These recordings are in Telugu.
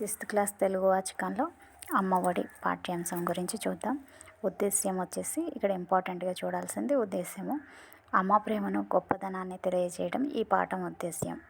సిక్స్త్ క్లాస్ తెలుగు వాచకంలో అమ్మ ఒడి పాఠ్యాంశం గురించి చూద్దాం. ఉద్దేశ్యం వచ్చేసి ఇక్కడ ఇంపార్టెంట్గా చూడాల్సింది ఉద్దేశ్యము. అమ్మ ప్రేమను గొప్పదనాన్ని తెలియజేయడం ఈ పాఠం ఉద్దేశ్యం.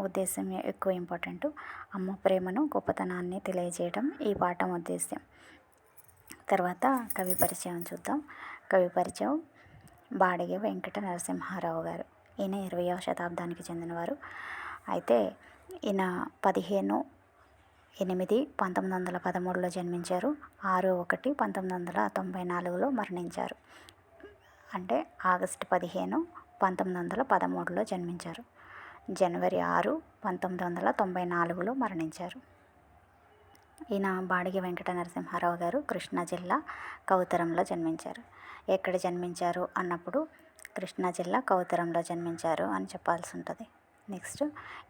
ఉద్దేశ్యం ఎక్కువ ఇంపార్టెంట్. అమ్మ ప్రేమను గొప్పతనాన్ని తెలియజేయడం ఈ పాఠం ఉద్దేశ్యం. తర్వాత కవి పరిచయం చూద్దాం. కవి పరిచయం బాడిగ వెంకట నరసింహారావు గారు. ఈయన ఇరవయవ శతాబ్దానికి చెందినవారు. అయితే ఈయన పదిహేను ఎనిమిది పంతొమ్మిది వందల పదమూడులో జన్మించారు. ఆరు ఒకటి పంతొమ్మిది వందల తొంభై నాలుగులో మరణించారు. అంటే ఆగస్టు పదిహేను పంతొమ్మిది వందల పదమూడులో జన్మించారు. జనవరి ఆరు పంతొమ్మిది వందల తొంభై నాలుగులో మరణించారు. ఈయన బాడిగ వెంకట నరసింహారావు గారు కృష్ణా జిల్లా కౌతరంలో జన్మించారు. ఎక్కడ జన్మించారు అన్నప్పుడు కృష్ణా జిల్లా కౌతరంలో జన్మించారు అని చెప్పాల్సి ఉంటుంది. నెక్స్ట్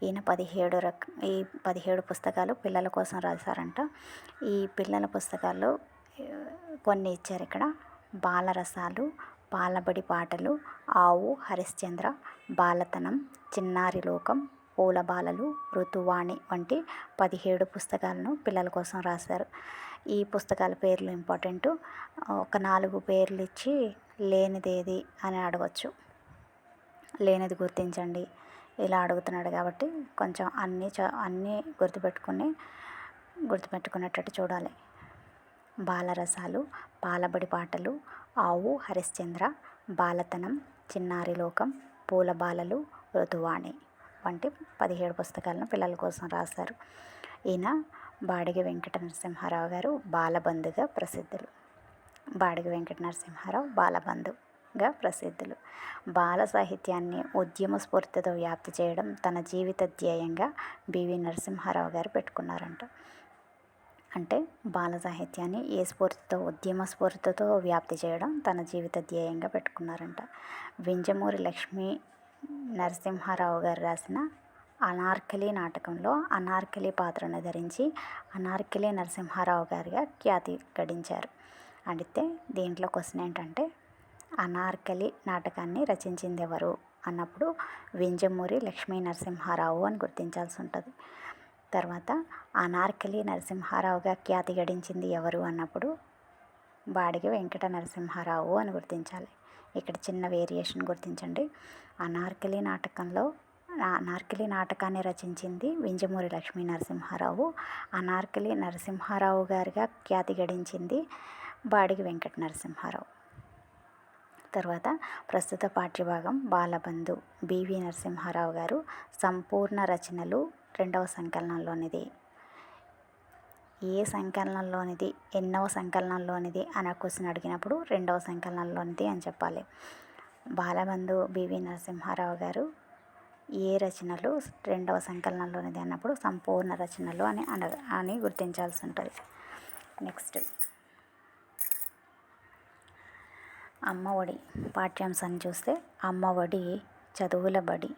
ఈయన పదిహేడు రక ఈ పదిహేడు పుస్తకాలు పిల్లల కోసం రాశారంట. ఈ పిల్లల పుస్తకాల్లో కొన్ని ఇచ్చారు ఇక్కడ. బాలరసాలు పాలబడి పాటలు ఆవు హరిశ్చంద్ర బాలతనం చిన్నారి లోకం పూల బాలలు ఋతువాణి వంటి పదిహేడు పుస్తకాలను పిల్లల కోసం రాశారు. ఈ పుస్తకాల పేర్లు ఇంపార్టెంట్. ఒక నాలుగు పేర్లు ఇచ్చి లేనిదేది అని అడగచ్చు. లేనిది గుర్తించండి. ఇలా అడుగుతున్నాడు కాబట్టి కొంచెం అన్నీ చ అన్నీ గుర్తుపెట్టుకుని గుర్తుపెట్టుకునేటట్టు చూడాలి. బాలరసాలు బాలబడి పాటలు ఆవు హరిశ్చంద్ర బాలతనం చిన్నారి లోకం పూల బాలలు ఋతువాణి వంటి పదిహేడు పుస్తకాలను పిల్లల కోసం రాశారు. ఈయన బాడిగ వెంకట నరసింహారావు గారు బాలబంధుగా ప్రసిద్ధులు. బాడిగ వెంకట నరసింహారావు బాలబంధు. గా ప్రసిద్ధులు. బాల సాహిత్యాన్ని ఉద్యమ స్ఫూర్తితో వ్యాప్తి చేయడం తన జీవిత ధ్యేయంగా బివి నరసింహారావు గారు పెట్టుకున్నారంట. అంటే బాల సాహిత్యాన్ని ఏ స్ఫూర్తితో ఉద్యమ స్ఫూర్తితో వ్యాప్తి చేయడం తన జీవిత ధ్యేయంగా పెట్టుకున్నారంట. వింజమూరి లక్ష్మీ నరసింహారావు గారు రాసిన అనార్కలి నాటకంలో అనార్కలి పాత్రను ధరించి అనార్కలి నరసింహారావు గారిగా ఖ్యాతి గడించారు. అడిగితే దీంట్లో క్వశ్చన్ ఏంటంటే అనార్కలి నాటకాన్ని రచించింది ఎవరు అన్నప్పుడు వింజమూరి లక్ష్మీ నరసింహారావు అని గుర్తించాల్సి ఉంటుంది. తర్వాత అనార్కలి నరసింహారావుగా ఖ్యాతి గడించింది ఎవరు? అన్నప్పుడు బాడిగ వెంకట నరసింహారావు అని గుర్తించాలి. ఇక్కడ చిన్న వేరియేషన్ గుర్తించండి. అనార్కలి నాటకంలో అనార్కలి నాటకాన్ని రచించింది వింజమూరి లక్ష్మీ నరసింహారావు. అనార్కలి నరసింహారావు గారిగా ఖ్యాతి గడించింది బాడిగ వెంకట నరసింహారావు. తర్వాత ప్రస్తుత పాఠ్యభాగం బాలబంధు బివి నరసింహారావు గారు సంపూర్ణ రచనలు రెండవ సంకలనంలోనిది. ఏ సంకలనంలోనిది? ఎన్నవ సంకలనంలోనిది? అనే క్వశ్చన్ అడిగినప్పుడు రెండవ సంకలనంలోనిది అని చెప్పాలి. బాలబంధు బివి నరసింహారావు గారు ఏ రచనలు రెండవ సంకలనంలోనిది అన్నప్పుడు సంపూర్ణ రచనలు అని అన అని గుర్తించాల్సి ఉంటుంది. నెక్స్ట్. అమ్మ ఒడి పాఠ్యాంశాన్ని చూస్తే అమ్మ ఒడి చదువుల బడి.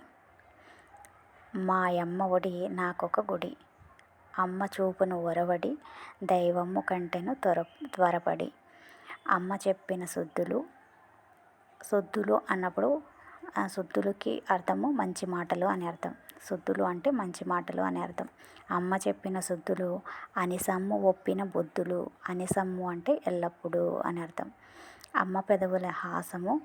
మా అమ్మ ఒడి నాకొక గుడి. అమ్మ చూపును ఒరవడి దైవము కంటెను త్వర త్వరపడి. అమ్మ చెప్పిన శుద్ధులు శుద్ధులు అన్నప్పుడు ఆ శుద్ధులకి అర్థము మంచి మాటలు అని అర్థం. శుద్ధులు అంటే మంచి మాటలు అని అర్థం. అమ్మ చెప్పిన శుద్ధులు అనిసమ్ము ఒప్పిన బుద్ధులు అనిసమ్ము అంటే ఎల్లప్పుడూ అని అర్థం. అమ్మ పెదవుల హాసము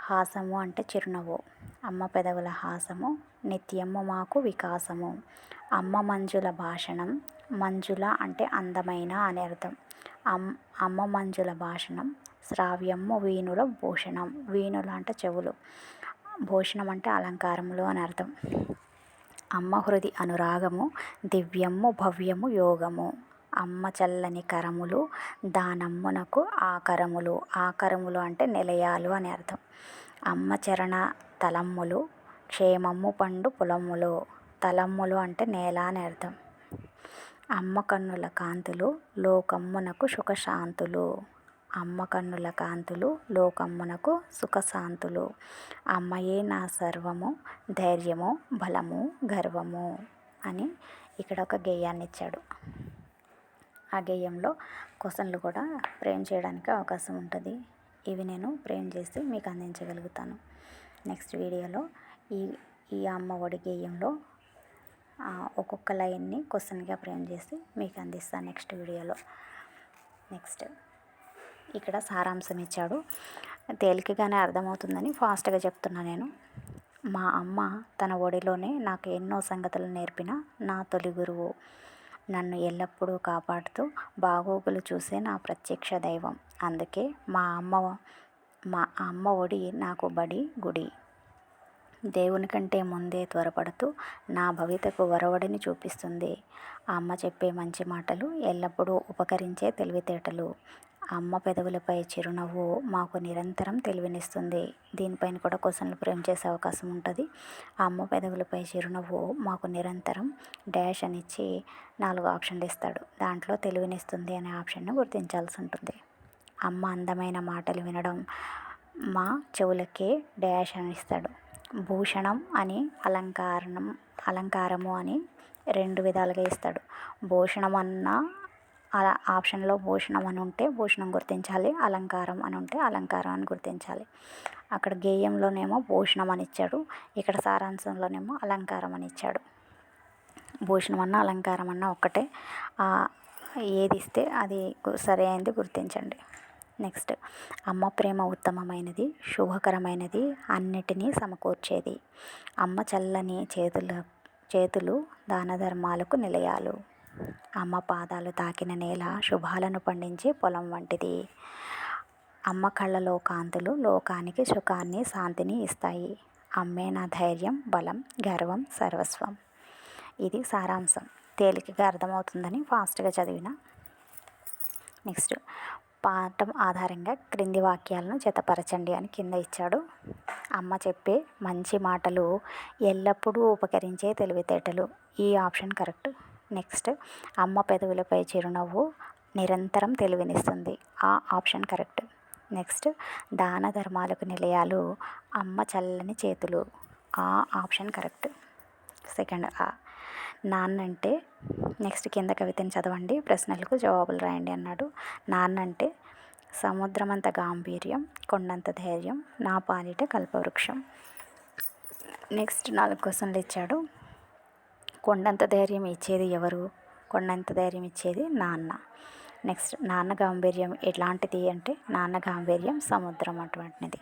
హాసము అంటే చిరునవ్వు. అమ్మ పెదవుల హాసము నిత్యము మాకు వికాసము. అమ్మ మంజుల భాషణం మంజుల అంటే అందమైన అని అర్థం. అమ్ అమ్మ మంజుల భాషణం శ్రావ్యము వీణుల భూషణం. వీణుల అంటే చెవులు. భూషణం అంటే అలంకారములు అని అర్థం. అమ్మ హృది అనురాగము దివ్యము భవ్యము యోగము. అమ్మ చల్లని కరములు దానమ్మునకు ఆకరములు. ఆకరములు అంటే నిలయాలు అని అర్థం. అమ్మ చరణ తలమ్ములు క్షేమము పండు పొలములు తలమ్ములు అంటే నేల అని అర్థం. అమ్మ కన్నుల కాంతులు లోకమ్మునకు సుఖశాంతులు. అమ్మ కన్నుల కాంతులు లోకమ్మునకు సుఖశాంతులు. అమ్మయే నా సర్వము ధైర్యము బలము గర్వము అని ఇక్కడ ఒక గేయాన్ని ఇచ్చాడు. ఆ గేయంలో క్వశ్చన్లు కూడా ఫ్రేమ్ చేయడానికి అవకాశం ఉంటుంది. ఇవి నేను ఫ్రేమ్ చేసి మీకు అందించగలుగుతాను. నెక్స్ట్ వీడియోలో ఈ ఈ అమ్మ ఒడి గేయంలో ఒక్కొక్క లైన్ని క్వశ్చన్గా ఫ్రేమ్ చేసి మీకు అందిస్తాను నెక్స్ట్ వీడియోలో. నెక్స్ట్ ఇక్కడ సారాంశం ఇచ్చాడు. తేలికగానే అర్థమవుతుందని ఫాస్ట్గా చెప్తున్నా నేను. మా అమ్మ తన ఒడిలోనే నాకు ఎన్నో సంగతులు నేర్పిన నా తొలి గురువు. నన్ను ఎల్లప్పుడూ కాపాడుతూ బాగోగులు చూసే నా ప్రత్యక్ష దైవం. అందుకే మా అమ్మ మా అమ్మ ఒడి నాకు బడి గుడి. దేవుని కంటే ముందే త్వరపడుతూ నా భవితకు వరవడిని చూపిస్తుంది. అమ్మ చెప్పే మంచి మాటలు ఎల్లప్పుడూ ఉపకరించే తెలివితేటలు. అమ్మ పెదవులపై చిరునవ్వు మాకు నిరంతరం తెలివినిస్తుంది. దీనిపైన కూడా క్వశ్చన్లు ఫ్రేమ్ చేసే అవకాశం ఉంటుంది. అమ్మ పెదవులపై చిరునవ్వు మాకు నిరంతరం డాష్ అని ఇచ్చి నాలుగు ఆప్షన్లు ఇస్తాడు. దాంట్లో తెలివినిస్తుంది అనే ఆప్షన్ను గుర్తించాల్సి ఉంటుంది. అమ్మ అందమైన మాటలు వినడం మా చెవులకే డాష్ అని ఇస్తాడు. భూషణం అని అలంకారణం అలంకారము అని రెండు విధాలుగా ఇస్తాడు. భూషణం అన్న అలా ఆప్షన్లో భూషణం అని ఉంటే భూషణం గుర్తించాలి అలంకారం అని ఉంటే అలంకారం అని గుర్తించాలి. అక్కడ గేయంలోనేమో భూషణం అని ఇచ్చాడు ఇక్కడ సారాంశంలోనేమో అలంకారం అని ఇచ్చాడు. భూషణం అన్న అలంకారం అన్న ఒక్కటే. ఏది ఇస్తే అది సరి అయింది గుర్తించండి. నెక్స్ట్ అమ్మ ప్రేమ ఉత్తమమైనది శుభకరమైనది అన్నిటినీ సమకూర్చేది. అమ్మ చల్లని చేతుల చేతులు దాన ధర్మాలకు నిలయాలు. అమ్మ పాదాలు తాకిన నేల శుభాలను పండించే పొలం వంటిది. అమ్మ కళ్ళలో కాంతులు లోకానికి సుఖాన్ని శాంతిని ఇస్తాయి. అమ్మే నా ధైర్యం బలం గర్వం సర్వస్వం. ఇది సారాంశం. తేలికగా అర్థమవుతుందని ఫాస్ట్గా చదివిన. నెక్స్ట్ పాఠం ఆధారంగా క్రింది వాక్యాలను జతపరచండి అని కింద ఇచ్చాడు. అమ్మ చెప్పే మంచి మాటలు ఎల్లప్పుడూ ఉపకరించే తెలివితేటలు. ఈ ఆప్షన్ కరెక్ట్. నెక్స్ట్ అమ్మ పెదవులపై చిరునవ్వు నిరంతరం తెలివినిస్తుంది. ఆ ఆప్షన్ కరెక్ట్. నెక్స్ట్ దాన ధర్మాలకు నిలయాలు అమ్మ చల్లని చేతులు. ఆ ఆప్షన్ కరెక్ట్. సెకండ్ ఆ. నాన్న అంటే నెక్స్ట్ కింద కవితని చదవండి. ప్రశ్నలకు జవాబులు రాయండి అన్నాడు. నాన్న అంటే సముద్రమంత గాంభీర్యం కొండంత ధైర్యం నా పాలిట కల్పవృక్షం. నెక్స్ట్ నాలుగు క్వశ్చన్లు ఇచ్చాడు. కొండంత ధైర్యం ఇచ్చేది ఎవరు? కొండంత ధైర్యం ఇచ్చేది నాన్న. నెక్స్ట్ నాన్న గాంభీర్యం ఎలాంటిది అంటే నాన్న గాంభీర్యం సముద్రం అటువంటిది.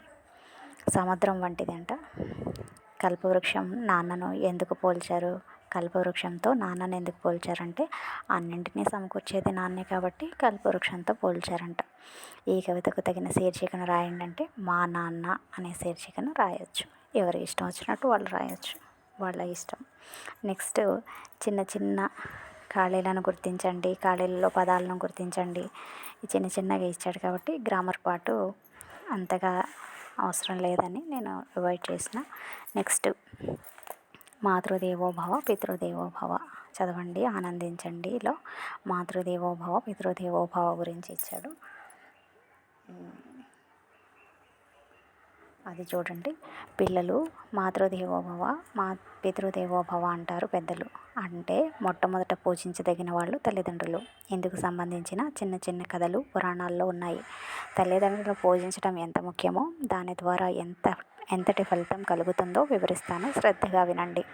సముద్రం వంటిది అంట కల్పవృక్షం నాన్నను ఎందుకు పోల్చారు? కల్పవృక్షంతో నాన్నను ఎందుకు పోల్చారంటే అన్నింటినీ సమకూర్చేది నాన్నే కాబట్టి కల్పవృక్షంతో పోల్చారంట. ఈ కవితకు తగిన శీర్షికను రాయండి అంటే మా నాన్న అనే శీర్షికను రాయొచ్చు. ఎవరి ఇష్టం వచ్చినట్టు వాళ్ళు రాయొచ్చు. వాళ్ళ ఇష్టం. నెక్స్ట్ చిన్న చిన్న ఖాళీలను గుర్తించండి ఖాళీలలో పదాలను గుర్తించండి. చిన్న చిన్నగా ఇచ్చాడు కాబట్టి గ్రామర్ పాటు అంతగా అవసరం లేదని నేను అవాయిడ్ చేసిన. నెక్స్ట్ మాతృదేవోభవ పితృదేవోభవ చదవండి ఆనందించండిలో మాతృదేవోభవ పితృదేవోభవ గురించి ఇచ్చాడు. అది చూడండి. పిల్లలు మాతృదేవోభవ మా పితృదేవోభవ అంటారు పెద్దలు. అంటే మొట్టమొదట పూజించదగిన వాళ్ళు తల్లిదండ్రులు. ఇందుకు సంబంధించిన చిన్న చిన్న కథలు పురాణాల్లో ఉన్నాయి. తల్లిదండ్రులు పూజించడం ఎంత ముఖ్యమో దాని ద్వారా ఎంత ఎంతటి ఫలితం కలుగుతుందో వివరిస్తాను. శ్రద్ధగా వినండి.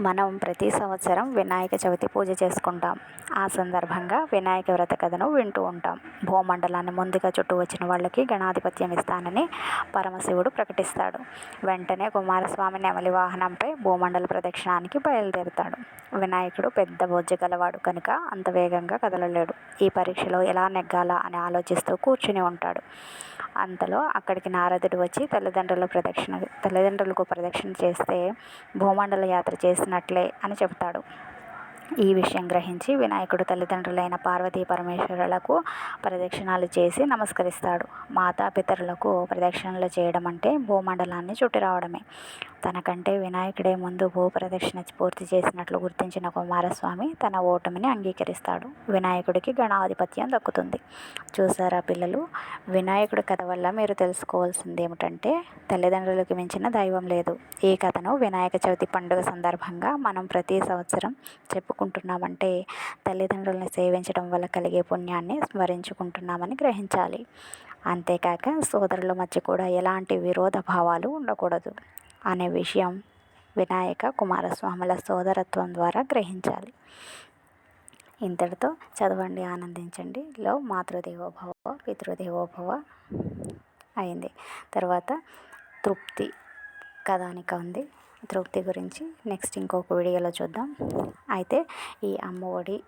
మనం ప్రతి సంవత్సరం వినాయక చవితి పూజ చేసుకుంటాం. ఆ సందర్భంగా వినాయక వ్రత కథను వింటూ ఉంటాం. భూమండలాన్ని ముందుగా చుట్టూ వచ్చిన వాళ్ళకి గణాధిపత్యం ఇస్తానని పరమశివుడు ప్రకటిస్తాడు. వెంటనే కుమారస్వామి నెమలి వాహనంపై భూమండల ప్రదక్షిణానికి బయలుదేరుతాడు. వినాయకుడు పెద్ద బొజ్జ గలవాడు కనుక అంత వేగంగా కదలలేడు. ఈ పరీక్షలో ఎలా నెగ్గాలా అని ఆలోచిస్తూ కూర్చుని ఉంటాడు. అంతలో అక్కడికి నారదుడు వచ్చి తల్లిదండ్రుల ప్రదక్షిణ తల్లిదండ్రులకు ప్రదక్షిణ చేస్తే భూమండల యాత్ర చేసినట్లే అని చెబుతాడు ఈ విషయం గ్రహించి వినాయకుడు తల్లిదండ్రులైన పార్వతీ పరమేశ్వరులకు ప్రదక్షిణాలు చేసి నమస్కరిస్తాడు. మాతాపితరులకు ప్రదక్షిణలు చేయడం అంటే భూమండలాన్ని చుట్టి రావడమే. తనకంటే వినాయకుడే ముందు భూ ప్రదక్షిణ పూర్తి చేసినట్లు గుర్తించిన కుమారస్వామి తన ఓటమిని అంగీకరిస్తాడు. వినాయకుడికి గణాధిపత్యం దక్కుతుంది. చూసారా పిల్లలు? వినాయకుడి కథ వల్ల మీరు తెలుసుకోవాల్సింది ఏమిటంటే తల్లిదండ్రులకు మించిన దైవం లేదు. ఈ కథను వినాయక చవితి పండుగ సందర్భంగా మనం ప్రతి సంవత్సరం చెప్పుకుంటున్నామంటే తల్లిదండ్రులను సేవించడం వల్ల కలిగే పుణ్యాన్ని స్మరించుకుంటున్నామని గ్రహించాలి. అంతేకాక సోదరుల మధ్య కూడా ఎలాంటి విరోధ భావాలు ఉండకూడదు. అనే విషయం వినాయక కుమారస్వాముల సోదరత్వం ద్వారా గ్రహించాలి. ఇంతటితో చదవండి ఆనందించండి. లో మాతృదేవోభవ పితృదేవోభవ అయింది. తర్వాత తృప్తి కథానిక ఉంది. తృప్తి గురించి నెక్స్ట్ ఇంకొక వీడియోలో చూద్దాం. అయితే ఈ అమ్మఒడి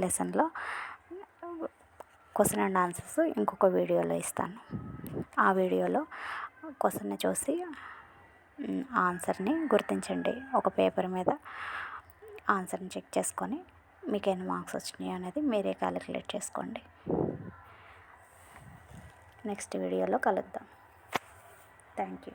లెసన్లో క్వశ్చన్ అండ్ ఆన్సర్స్ ఇంకొక వీడియోలో ఇస్తాను. ఆ వీడియోలో క్వశ్చన్ని చూసి ఆన్సర్ని గుర్తించండి ఒక పేపర్ మీద. ఆన్సర్ని చెక్ చేసుకొని మీకు ఎన్ని మార్క్స్ వచ్చినాయి అనేది మీరే క్యాలిక్యులేట్ చేసుకోండి. నెక్స్ట్ వీడియోలో కలుద్దాం. Thank you.